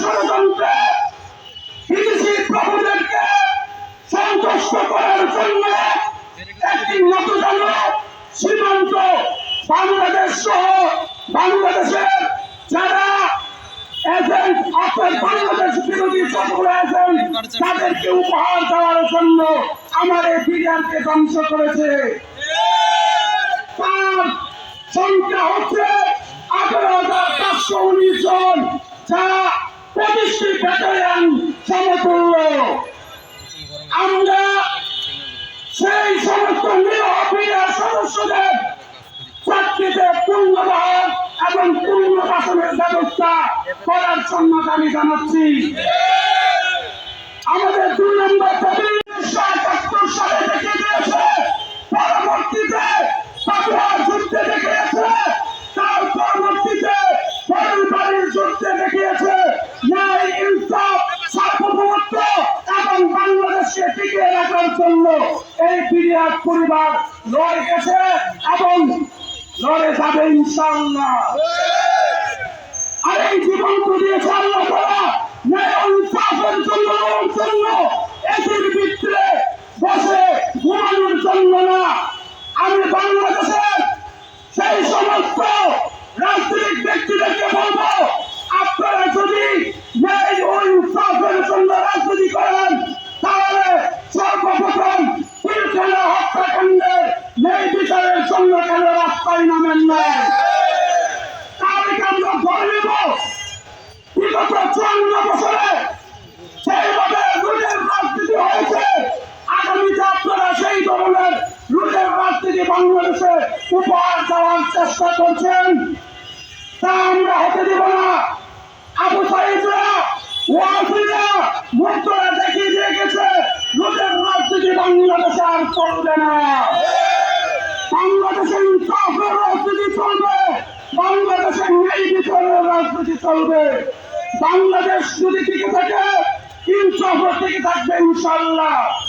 ষড়যন্ত্রে বিদেশি প্রভুদেরকে সন্তুষ্ট করার জন্য একটি নতুন সীমান্ত বাংলাদেশ সহ বাংলাদেশের যারা এজেন্ট অর্থাৎ বাংলাদেশ বিরোধী সকল এজেন্ট তাদেরকে উপহার দেওয়ার জন্য আমার এই বিরিয়ানকে ধ্বংস করেছে। তার সংখ্যা হচ্ছে আঠারো হাজার পাঁচশো উনিশ জন যা পঁচিশটি ব্যাটালিয়ান সমতুল্য। আমরা সেই সমস্ত নিরীহ সদস্যদের চাকরিতে পূর্ণবাহ এবং পূর্ণবাসনের ব্যবস্থা করার জন্য দাবি জানাচ্ছি। আমাদের বাংলাদেশকে টিকিয়ে না। আমি বাংলাদেশের সেই সমস্ত রাজনৈতিক ব্যক্তিদেরকে বলব আপনারা যদি ন্যায় ও ইনসাফের জন্য রাজনীতি করেন তাহলে সর্বপ্রথম পিলখানা হত্যাকাণ্ডের ন্যায় বিচারের জন্য কেন রাস্তায় নামেন নাই তাদেরকে আমরা ধরে নেব বিগত চুয়ান্ন বছরে সেইভাবে লুটের রাজনীতি হয়েছে আগামীতে আপনারা সেই ধরনের রাজনীতি বাংলাদেশে উপহার দেওয়ার চেষ্টা করছেন। তা আমরা হতে দেব না। আবু বাংলাদেশে আর চলবে না। চলবে। চলবে। বাংলাদেশ যদি টিকে থাকে, ইনসাফের টিকে থাকবে ইনশাল্লাহ।